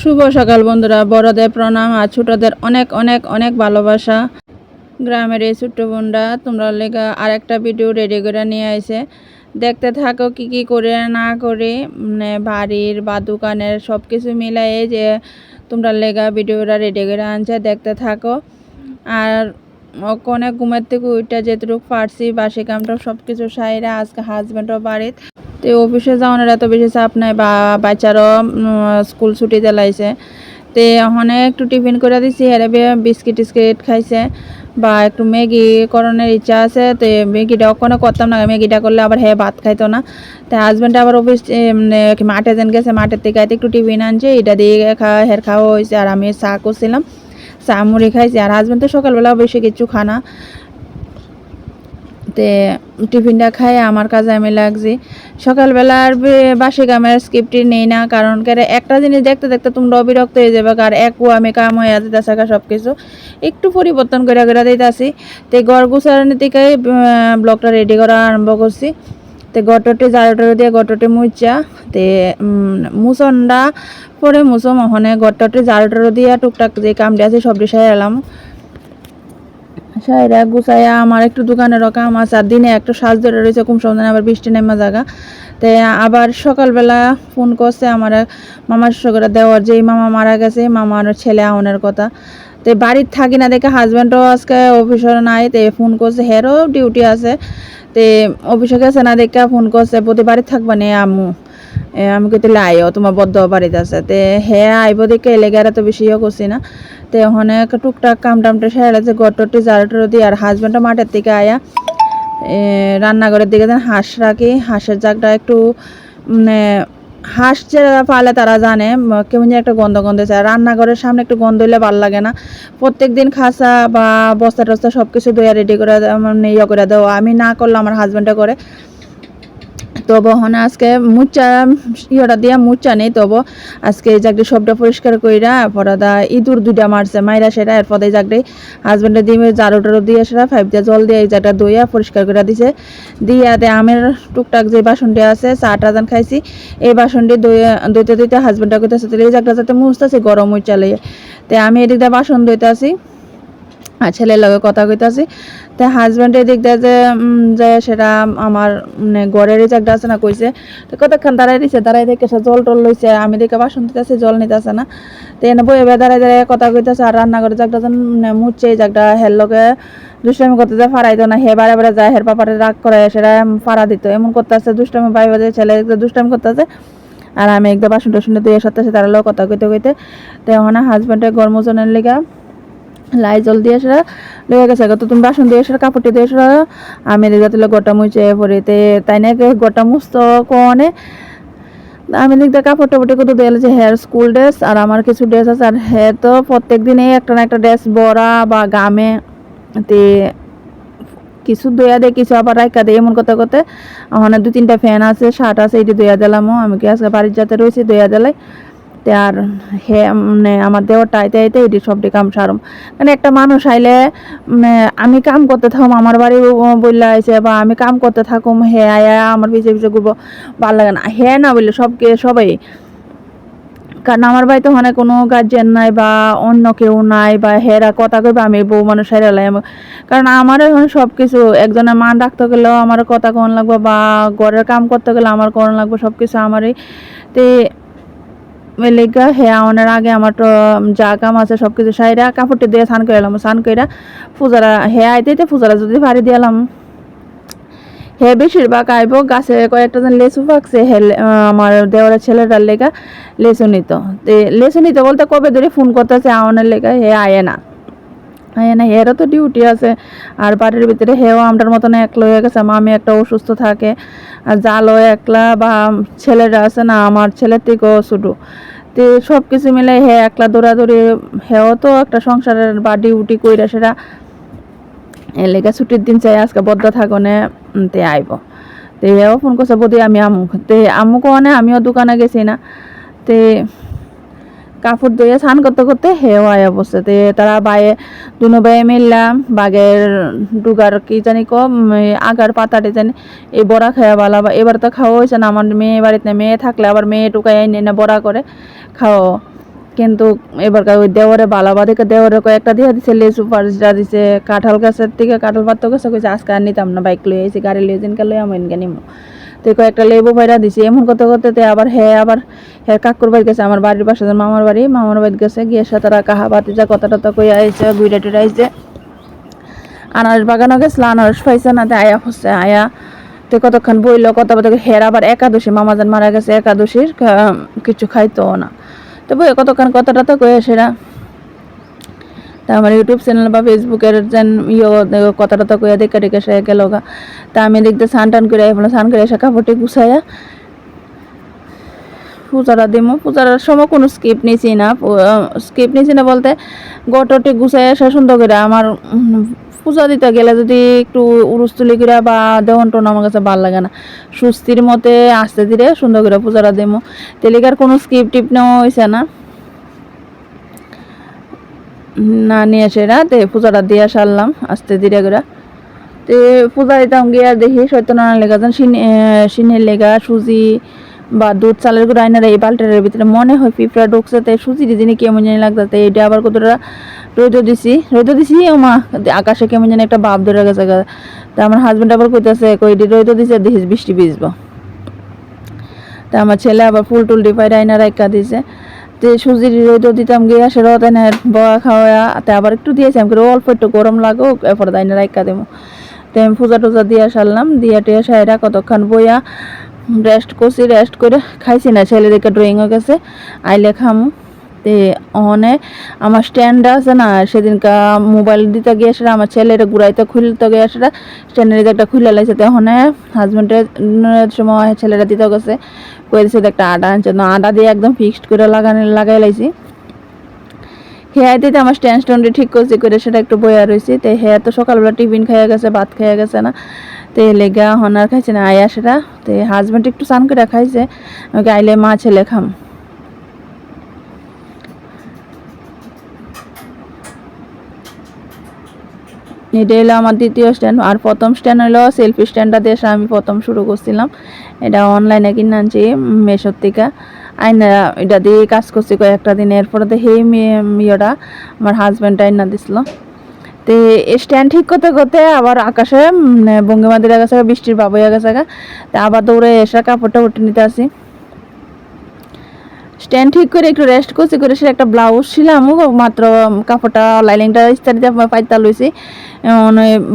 শুভ সকাল বন্ধুরা, বড়দের প্রণাম আর ছোটদের অনেক অনেক অনেক ভালোবাসা। গ্রামের এই ছোট্ট বোনরা, তোমরা লেগা আর একটা ভিডিও রেডি করে নিয়ে আইছে দেখতে থাকো কি কি করে না করে মানে বাড়ির বা দোকানের সব কিছু মিলাই যে তোমরা লেগা ভিডিওটা রেডি করে আনছে, দেখতে থাকো। আর অনেক ঘুমের থেকে ওইটা যেটুকু পারছি, বাসি কামটা সব কিছু সাইরা আজকে হাজব্যান্ডও বাড়িত। তো অফিসে যাওয়ানোর এত বেশি চাপ নাই, বা বাচ্চারও স্কুল ছুটি দিলাইছে। তে ওখানে একটু টিফিন করে দিছি, হেরে বিস্কিট টিস্কিট খাইছে, বা একটু ম্যাগি করণের ইচ্ছা আছে। তো ম্যাগিটা ওখানে করতাম না, ম্যাগিটা করলে আবার হ্যাঁ ভাত খাইতো না। তো হাজব্যান্ড আবার অফিস মানে মাঠে যেন গেছে, মাঠের থেকে একটু টিফিন আনছে, এটা দিয়ে খাওয়া হের খাওয়া হয়েছে আর আমি চা করছিলাম, চা মুড়ি খাইছি। আর হাজব্যান্ড তো সকালবেলা বেশি কিছু খানা তে টিফিনটা খাই, আমার কাজে আমি লাগছি। সকালবেলার বে- বাসি কামের স্ক্রিপ্টটি নেই না, কারণ কেরে একটা জিনিস দেখতে দেখতে তোমরা বিরক্ত হয়ে যাবে আর এক আমি কাম হয়ে যেতে থাকা সব কিছু একটু পরিবর্তন করে করে দিতেছি তো ঘর গুছানোর থেকে ব্লগটা রেডি করা আরম্ভ করছি। তে গটটি জারোটা দিয়ে গটটি মুচা তে মুসনটা পরে মুসো মহনে গটটি জারোটা দিয়ে টুকটাক যে কামটি আছে সবটি সাই এলাম সাইরা গুছাইয়া আমার একটু দোকানেরও কাম আছে আর দিনে একটু সাজ ধরে রয়েছে কম সন্ধানে আবার বৃষ্টি নেমা জায়গা। তো আবার সকালবেলা ফোন করছে আমার মামার সগরে দেওয়ার যেই মামা মারা গেছে মামার ছেলে আউনের কথা। তো বাড়ির থাকি না দেখে হাজব্যান্ডও আজকে অফিসে নাই তে ফোন করছে হেরও ডিউটি আছে। তে অফিসে গেছে না দেখে ফোন করছে প্রতি বাড়ির থাকবা নে আম্মু। এ, আমি কইতে আইও তোমার বদ্ধ বাড়িতে আছে। তে, হে, আইব দেখে এলেগে আর তো বেশি ইয়ে করছি না। তে, ওখানে টুকটাক কাম টামটা সেরে যে গটটি জারটর দিয়ে, আর হাজব্যান্ডও মাঠের থেকে আয়া রান্নাঘরের দিকে যেন হাঁস রাখি। হাঁসের জাগটা একটু মানে হাঁস যে পালে তারা জানে কেমন একটা গন্ধ গন্ধ চায়। রান্নাঘরের সামনে একটু গন্ধ হইলে ভালো লাগে না। প্রত্যেক দিন খাসা বা বস্তা টস্তা সব কিছু দইয়া রেডি করে মানে ইয়ে করে দেওয়া। আমি না করলে আমার হাজব্যান্ডে করে। তবু হনে আজকে মুচা, ইয়েটা দিয়া মুচা নেই, তবু আজকে এই জাগড়ি সবটা পরিষ্কার কইরা পরাদা ইঁদুর দুইটা মারছে, মাইরা সেটা এরপর এই জাগড়ি হাজবেন্ডে দিয়ে জারু টারু দিয়ে সেটা ফাইভ দিয়ে জল দিয়ে এই জায়গাটা দইয়া পরিষ্কার করে দিছে। দিয়া দে আমের টুকটাক যে বাসনটি আছে চাটা জান খাইছি, এই বাসনটি দইতে দইতে হাজবেন্ডটা কইতেছে তাহলে এই জায়গাটা যাতে মুছতেছে, গরম হয়ে চালে তে আমি এদিক দিয়ে বাসন দইতে আছি আর ছেলের লগে কথা কইতাছি তা হাজব্যান্ড এদিক দিয়ে যে উম, যে সেটা আমার মানে ঘরের জায়গাটা আছে না কইছে তো কতক্ষণ দাঁড়াই দিছে? দাঁড়াই দেখে সে জল টল লইছে আমি দেখে বাসন দিতেছি জল নিতে নিতেছে না। তো এনে বই এবার দাঁড়াই দাঁড়াই কথা কইতাছে আর রান্নাঘরের জায়গাটা যেন মানে মুছছে এই জায়গাটা হের লগে দুষ্টামি করতে যায় ফারাইতো না। হে বারে বারে যায় হের পাপারে রাগ করে সেটা ফাড়া দিত। এমন করতেছে দুষ্টামি বাই বাজে ছেলে দুষ্টামি করতেছে। আর আমি একদম বাসন টাসন দিয়ে সাথে তারা লোক কথা কইতে কইতে তো এখন হাজব্যান্ডের গরমজনের লেগা লাই জল দিয়ে সেটা লেগে গেছে। তো তুমি বাসন দিয়ে সেটা কাপড়টি দিয়ে সেটা, আমি তুলে গোটা মুছে পড়িতে তাই না গোটা মুছত কনে? আমি দেখতে কাপড় টাপড়টি কত দিয়ে যে হেয়ার স্কুল ড্রেস আর আমার কিছু ড্রেস আছে। আর হ্যাঁ তো প্রত্যেক দিনে একটা না একটা ড্রেস বড়া বা গামে। তে কিছু দইয়া দেয়, কিছু আবার রাইকা দেয় এমন করতে করতে। ওখানে দু তিনটা ফ্যান আছে শার্ট আছে এটি দইয়া দিলামও। আমি কি আজকে বাড়ির যাতে রয়েছি দইয়া দিলাই। তে আর হে মানে আমার দেওয়ারটা আইতে আইতে এটি সবটি কাম সারম। মানে একটা মানুষ আইলে আমি কাম করতে থাকুম, আমার বাড়ি বললে আইছে বা আমি কাম করতে থাকুম, হে, আয়া আমার পিছিয়ে পিছিয়ে ঘুরবো, ভালো লাগে না। হে না বললে সবকে, সবাই। কারণ আমার বাড়িতে ওখানে কোনো গার্জেন নাই বা অন্য কেউ নাই বা হেরা কথা কইবা, আমি বউ মানুষ হেরালাই কারণ আমার এখন সব কিছু একজনের মান রাখতে গেলেও আমার কথা কোন লাগবে বা ঘরের কাম করতে গেলে আমার কোন লাগবে সব কিছু আমারই। তে লেগা হ্যাঁ আওয়ানোর আগে আমার তো যা কাম আছে সব কিছু সাইরা কাপড়টি দিয়ে স্নান করে এলাম। স্নান কইরা পূজারা হে আইতে পূজারা যদি ভারি দিলাম হে বেশিরভাগ আইব, গাছে কয়েকটা জন লেচু পাকছে হে লে- আমার দেওয়ারের ছেলেটার লেগা লেসু নিত। লেসু নিত বলতে কবে ধরে ফোন করতেছে, আওয়ানোর লেগা হে আয়ে না। না হেরও তো ডিউটি আছে। আর বাড়ির ভিতরে হেও আমটার মতন একলা হয়ে গেছে, মামি একটা অসুস্থ থাকে। আর জালও একলা বা ছেলেরা আছে না, আমার ছেলের থেকেও শুধু। তো সব কিছু মিলে হে একলা দৌড়াদৌড়ি, হেও তো একটা সংসারের বা ডিউটি কইরা সেটা এলাকা ছুটির দিন চাই, আজকে বদ্ধ থাকনে তে আইব। তে হেও ফোন করছে, বদি আমি আমু তে আমু কোনে আমিও দোকানে গেছি না। তে কাপড় ধুয়ে স্নান করতে করতে হেও আয়া বসে তে তারা বাইয়ে দুনো বাইয়ে মিললাম বাগের ডুগার কি জানি ক এই আগার পাতাটি জানি, এই বড়া খাওয়া বালা, বা এবার তো খাওয়া হয়েছে না, আমার মেয়ে বাড়িতে মেয়ে থাকলে আবার মেয়ে টুকাই এনে না বড়া করে খাওয়া। কিন্তু এবারকার ওই দেওয়ারে বালাবা থেকে দেওয়ারে কয়েকটা দিয়ে দিছে, লেচু পাড়া দিছে, কাঁঠাল গাছের থেকে কাঁঠাল পাত্র গাছে কইছে আজকে আর নিতাম না, বাইক লই আইছি, গাড়ি লই দিনকে লই আমি এনকে নিমু। তো কয়েকটা লেবু পাইরা দিছি, এমন করতে করতে আবার হ্যাঁ আবার হ্যাঁ কাকুর বাড়ি গেছে, আমার বাড়ির পাশে মামার বাড়ি মামার বাড়ি গেছে, গিয়ে সাথে তারা কাহা বাতি যা কথা টথা কই আইছে গুইরা টুইরা আইছে। আনারস বাগানও গেছিল, আনারস পাইছে না আয়া হচ্ছে, আয়া তো কতক্ষণ বইলো কত কত হের আবার একাদশী মামাজান মারা গেছে একাদশীর কিছু খাইতো না। তো বই কতক্ষণ কতটা তো কয়ে সেরা। তা আমার ইউটিউব চ্যানেল বা ফেসবুকের যেন ইয়ে কথাটা তো কইয়া দেখে দেখে সে গেল তা আমি দেখতে স্নান টান করে স্নান করে এসে কাপড়টি গুছাইয়া পূজাটা দিমু পূজার সময় কোনো স্কিপ নিছি না। স্কিপ নিছি না বলতে গটটি গুছাইয়া এসে সুন্দর করে আমার পূজা দিতে গেলে যদি একটু উরুস্তুলি করে বা দেহন টোন আমার কাছে ভালো লাগে না। সুস্থির মতে আস্তে ধীরে সুন্দর করে পূজাটা দিমু। তেলিকার কোনো স্কিপ টিপ নেওয়া হয়েছে না। না নিয়ে আসে না, তে পূজাটা দিয়ে সারলাম আস্তে ধীরে করে। তে পূজা দিতাম গিয়ে দেখি সত্যনারায়ণ লেখা যেন সিনের লেখা, সুজি বা দুধ চালের গুঁড়ো আইনার এই বাল্টারের ভিতরে মনে হয় পিঁপড়া ঢুকছে, তাই সুজি দিদিনি কেমন জানি লাগতেছে, এটা আবার কতটা রোদ দিছি রোদ দিছি মা আকাশে কেমন জানি একটা বাপ ধরে গেছে তা আমার হাজবেন্ড আবার কইতেছে, কই রোদ দিছে, দেখিস বৃষ্টি ভিজবো। তা আমার ছেলে আবার ফুল টুল ডিপাই রাইনা রাইকা দিছে। যে সুজির রোদ দিতাম গিয়ে আসে রদ এনে বয়া খাওয়া, তে আবার একটু দিয়েছি, আমি অল্প একটু গরম লাগুক, এরপর দাইনা রাইকা দেবো তো আমি পূজা টুজা দিয়ে সারলাম, দিয়ে টিয়া সাইরা কতক্ষণ বইয়া রেস্ট করছি রেস্ট করে খাইছি না। ছেলেদেরকে ড্রয়িং হয়ে গেছে, আইলে খামু। তে অনে আমার স্ট্যান্ড আছে না, সেদিনকা মোবাইল দিতে গিয়ে সেটা আমার ছেলের ঘুরাইতে খুলতে গিয়ে সেটা স্ট্যান্ডের একটা খুলে লাগছে। তখন হাজব্যান্ডের সময় ছেলেরা দিতে গেছে। কয়ে দিছে একটা আটা আনছে। না আটা দিয়ে একদম ফিক্সড করে লাগানো লাগাই লাইছি। হেয়ার দিতে আমার স্ট্যান্ড স্ট্যান্ডে ঠিক করছি করে সেটা একটু বয়া রয়েছে তো হেয়ার তো সকালবেলা টিফিন খাইয়া গেছে, ভাত খাইয়া গেছে না। তো লেগা হনার খাইছে না আয়া সেটা। তো হাজবেন্ড একটু স্নান করে খাইছে। আমাকে আইলে মা ছেলে খাম। এটা হলো আমার দ্বিতীয় স্ট্যান্ড আর প্রথম স্ট্যান্ড হলো সেলফি স্ট্যান্ডটা দিয়ে আমি প্রথম শুরু করছিলাম। এটা অনলাইনে কিনে আনছি মেশোর থেকে। আইনা এটা দিয়ে কাজ করছি কয়েকটা দিন। এরপরে সেই ইয়েটা আমার হাজব্যান্ড আইনা দিছিল। তো স্ট্যান্ড ঠিক করতে করতে আবার আকাশে বঙ্গিমাদির গেছে, বৃষ্টির বাবু গেছে গা। তা আবার দৌড়ে এসে কাপড়টা উঠে নিতে আসি। স্ট্যান্ড ঠিক করে একটু রেস্ট করছি, করে সে একটা ব্লাউজ ছিলাম মাত্র কাপড়টা লাইলিংটা ইস্তারিতে পাইতা লইছি।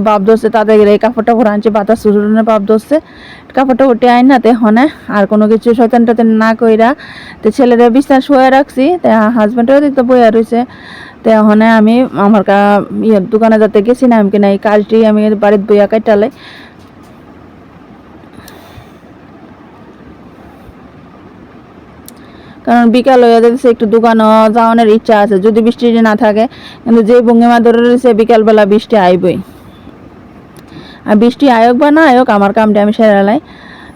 বাপ ধরছে, তাদের এই কাপড়টা ভরে আনছে, বাতাস সুরনের বাপ ধরছে। কাপড়টা উঠে আইন না, তে হনে, আর কোনো কিছু শয়তান টয়তান না কইরা। তো ছেলেরা বিছনা শুয়ে রাখছি, তা হাজব্যান্ডও দিতে বইয়া রয়েছে তো হনে আমি আমার কা ইয়ে দোকানে যাতে গেছি না, আমি কিনা এই কাজটি আমি বাড়িতে বইয়া কাটালে কারণ বিকাল হয়ে যাচ্ছে একটু দোকানও যাওয়ানোর ইচ্ছা আছে। যদি বৃষ্টি না থাকে, কিন্তু যে ভঙ্গিমা ধরে রয়েছে, বিকালবেলা বৃষ্টি আইবই। আর বৃষ্টি আয়োগ বা না আয়োগ আমার কামটা আমি সেরালাই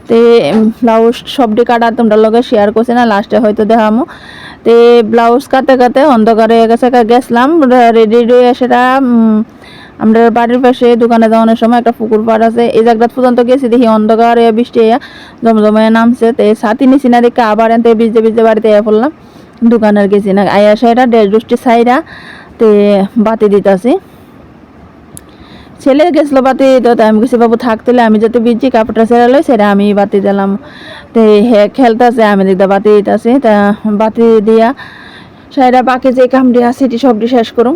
তে ব্লাউজ সবটি কাটা তোমরা লগে শেয়ার করছি না লাস্টে হয়তো দেখামো। তে, ব্লাউজ কাটতে কাটতে অন্ধকার হয়ে গেছে গেছিলাম রেডি হয়ে সেটা আমরা বাড়ির পাশে দোকানে যাওয়ানোর সময় একটা পুকুর পাড় আছে। এই জায়গাটা পর্যন্ত গেছি দেখি অন্ধকার বৃষ্টি জমজমায় নামছে। তো ছাতি নিছি না দেখে আবার এনতে ভিজতে ভিজতে বাড়িতে এসে পড়লাম। দোকানের গেছি না। আয়া সাইডা দেড় দুষ্টি সাইডা তে বাতি দিতাছি। ছেলে গেছিল বাতি তো আমি গেছি বাবু থাকতেলে আমি যত বিজি কাপড়টা ছেড়ে লই, সেটা আমি বাতি দিলাম। তো হে খেলতেছে, আমি দিকটা বাতি দিতেছি। তা বাতি দিয়া সাইডা বাকি যে কামটি আছে, এটি সবটি শেষ করুম।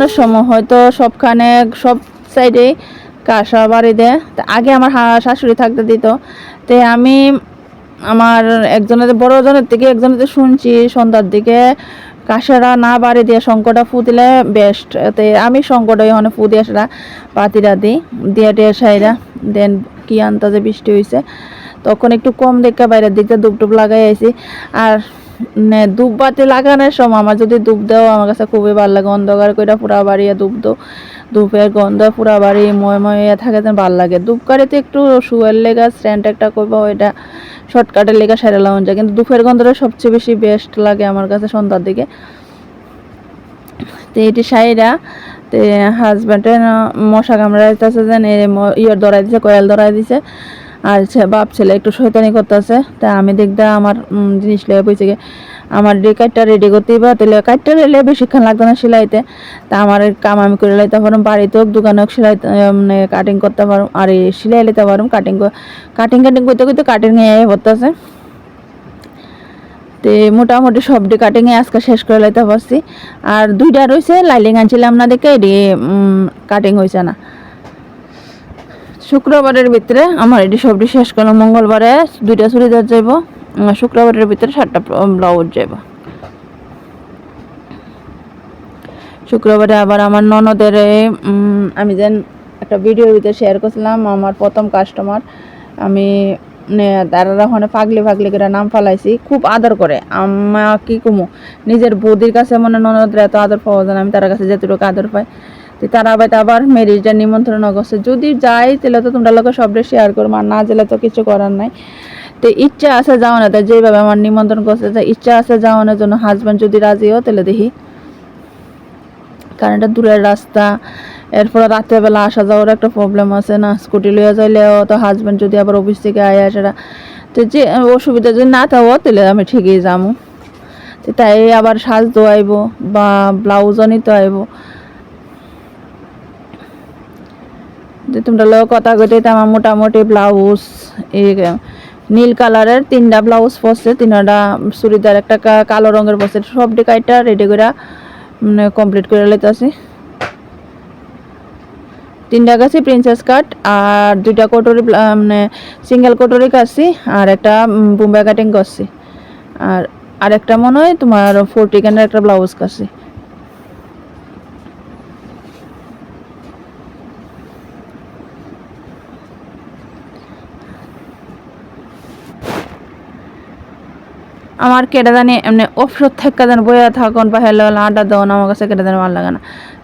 অনেক সময় হয়তো সবখানে সব সাইডে কাঁসা বাড়ি দেয়। তা আগে আমার শাশুড়ি থাকতে দিত। তে আমি আমার একজনের বড়জনের থেকে একজনের শুনছি, সন্ধ্যার দিকে কাঁসারা না বাড়ি দিয়ে শঙ্কটা ফু দিলে বেস্ট তে আমি শঙ্করটা ওখানে ফু দিয়ে সেটা পাতিরা দিই, দিয়ে টিয়ে সাইরা, দেন কি আনতাজে বৃষ্টি হয়েছে তখন একটু কম দেখে বাইরের দিকটা ধূপ টুপ লাগাই আইছি। আর ধূপ বাতি লাগানোর সময় আমার যদি ধূপ দেও, আমার কাছে খুবই ভালো লাগে। অন্ধকার কইরা পুরা বাড়িয়ে ধূপ দো ধূপের গন্ধ পুরা বাড়ি ময় ময় থাকে যেন ভালো লাগে। ধূপ কারিতে একটু শুয়ের লেগা স্ট্যান্ড একটা করব, ওইটা শর্টকাটের লেগা সেরা লাগানো যায়। কিন্তু ধূপের গন্ধটা সবচেয়ে বেশি বেস্ট লাগে আমার কাছে সন্ধ্যার দিকে। তো এটি সাইরা, তে হাজব্যান্ডে মশা কামড়াইতেছে যেন ইয়ের ধরাই দিছে, কয়েল ধরাই দিছে। আর বাপ ছেলে একটু শয়তানি করতেছে, তা আমি দেখদা আমার জিনিস লেগে পয়সে গে, আমার ডে কাটটা রেডি করতেই বা তাহলে কাটটা রেলে বেশিক্ষণ লাগতো না সেলাইতে। তা আমার কাম আমি করে লাইতে পারুম, বাড়িতে হোক, দোকানে হোক, সেলাই মানে কাটিং করতে পারুম, আর সেলাই নিতে পারুম কাটিং কাটিং কাটিং করতে করতে কাটিং এ পড়তেছে। তে মোটামুটি সবটি কাটিংয়ে আজকে শেষ করে লাইতে পারছি। আর দুইটা রয়েছে লাইলিং আনছিলাম না দেখে কাটিং হয়েছে না। শুক্রবারের ভিতরে আমার এটি সবটি শেষ করলাম। মঙ্গলবারে দুইটা চুড়িদার যাইব শুক্রবারের ভিতরে সাতটা ব্লাউজ যাইব। শুক্রবারে আবার আমার ননদের আমি যেন একটা ভিডিওর ভিতরে শেয়ার করছিলাম, আমার প্রথম কাস্টমার আমি তারা ওখানে পাগলি ফাগলি করে নাম ফালাইছি, খুব আদর করে। আমা কি কমু? নিজের বৌদির কাছে মনে ননদরা এত আদর পাওয়া যায় আমি তার কাছে যতটুকু আদর পাই। তো তারা আবার আবার ম্যারেজটা নিমন্ত্রণ করছে যদি যাই, তাহলে তো তোমরা লোকে সবটা শেয়ার করব। আর না গেলে তো কিছু করার নাই। তো ইচ্ছা আছে যাওয়ানো তাই যেভাবে আমার নিমন্ত্রণ করছে, তো ইচ্ছা আছে যাওয়ানোর জন্য হাজব্যান্ড যদি রাজি হয়, তাহলে দেখি। কারণ এটা দূরের রাস্তা। এরপরে রাত্রেবেলা আসা যাওয়ার একটা প্রবলেম আছে না। স্কুটি লইয়া যাইলেও তো হাজব্যান্ড যদি আবার অফিস থেকে আয় আসে, তো যে অসুবিধা যদি না থাকো, তাহলে আমি ঠিকই যাব। তাই আবার সাজ দোয়াইব বা ব্লাউজও নিতে আইব যে তোমরা লোক কথা কইতে আমার মোটামুটি ব্লাউজ এই নীল কালারের তিনটা ব্লাউজ পরছে, তিনটা চুড়িদার, একটা কালো রঙের পরছে। সব ডিকাইটা রেডি করে মানে কমপ্লিট করে লইতেছি। তিনটা কাছে প্রিন্সেস কাট আর দুইটা কটরি মানে সিঙ্গেল কটরি কাছি আর একটা বোম্বে কাটিং করছি। আর আরেকটা মনে হয় তোমার ফোরটি ক্যানের একটা ব্লাউজ কাটছি আমার কেটে জানি, এমনি অফসর থেকে যেন বইয়া থাকুন, বা হেলো আড্ডা দেওয়ান আমার কাছে কেটে যেন ভালো লাগে না।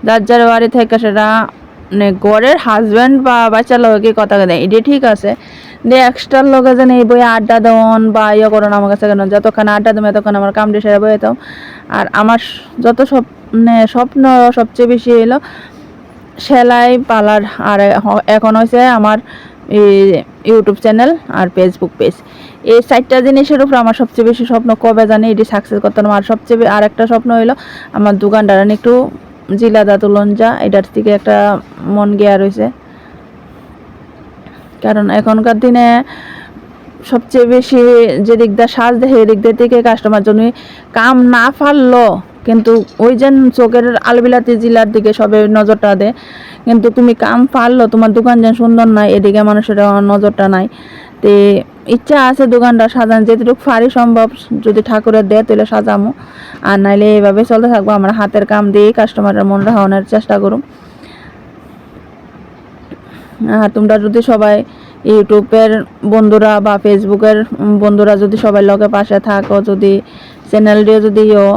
যার যার বাড়ি থেকে সেটা মানে ঘরের হাজব্যান্ড বা বাচ্চার লোকে কথা দেয়। এটি ঠিক আছে, দিয়ে এক্সট্রার লোকে যেন এই বইয়ে আড্ডা দেওয়ান বা ইয়ে করুন, আমার কাছে কেন? যতক্ষণ আড্ডা দেবে তখন আমার কামড়ি সেরে বইয়ে দাও। আর আমার যত সব মানে স্বপ্ন সবচেয়ে বেশি এলো সেলাই পার্লার আর এখন হয়েছে আমার ইউটিউব চ্যানেল আর ফেসবুক পেজ এই চারটা জিনিসের উপর আমার সবচেয়ে বেশি স্বপ্ন, কবে জানি এটি সাকসেস করতে আর সবচেয়ে আর একটা স্বপ্ন হইল আমার দোকানটার একটু জিলাদা তুলন যা এটার থেকে একটা মন গিয়া রয়েছে কারণ এখনকার দিনে সবচেয়ে বেশি যে দিক দিয়ে সাজ দেখে, এদিক দিয়ে থেকে কাস্টমার জন্য কাম না পারল, কিন্তু ওই যে চোখের আলবিলাতি জেলার দিকে সবে নজরটা দেয় কিন্তু তুমি কাম পারল, তোমার দোকান যেন সুন্দর নাই, এদিকে মানুষের নজরটা নাই। তে ইচ্ছা আছে দোকানটা সাজান যেটুকু ফারি সম্ভব, যদি ঠাকুরের দেয় তাহলে সাজামো। আর নাইলে এইভাবে চলতে থাকব, আমরা হাতের কাম দিয়ে কাস্টমারের মন রাখানোর চেষ্টা করুম। আর তোমরা যদি সবাই ইউটিউবের বন্ধুরা বা ফেসবুকের বন্ধুরা যদি সবাই লগে পাশে থাকো, যদি চ্যানেলটিও যদি ইয়ো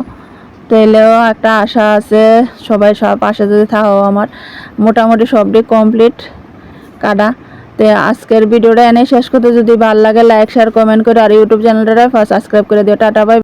তাহলেও একটা আশা আছে, সবাই সব পাশে যদি থাকো আমার। মোটামুটি সবটি কমপ্লিট কাটা। তো আজকের ভিডিওটা এনে শেষ করতে যদি ভালো লাগে লাইক শেয়ার কমেন্ট করে আর ইউটিউব চ্যানেলটা ফার্স্ট সাবস্ক্রাইব করে দিও। Tata bye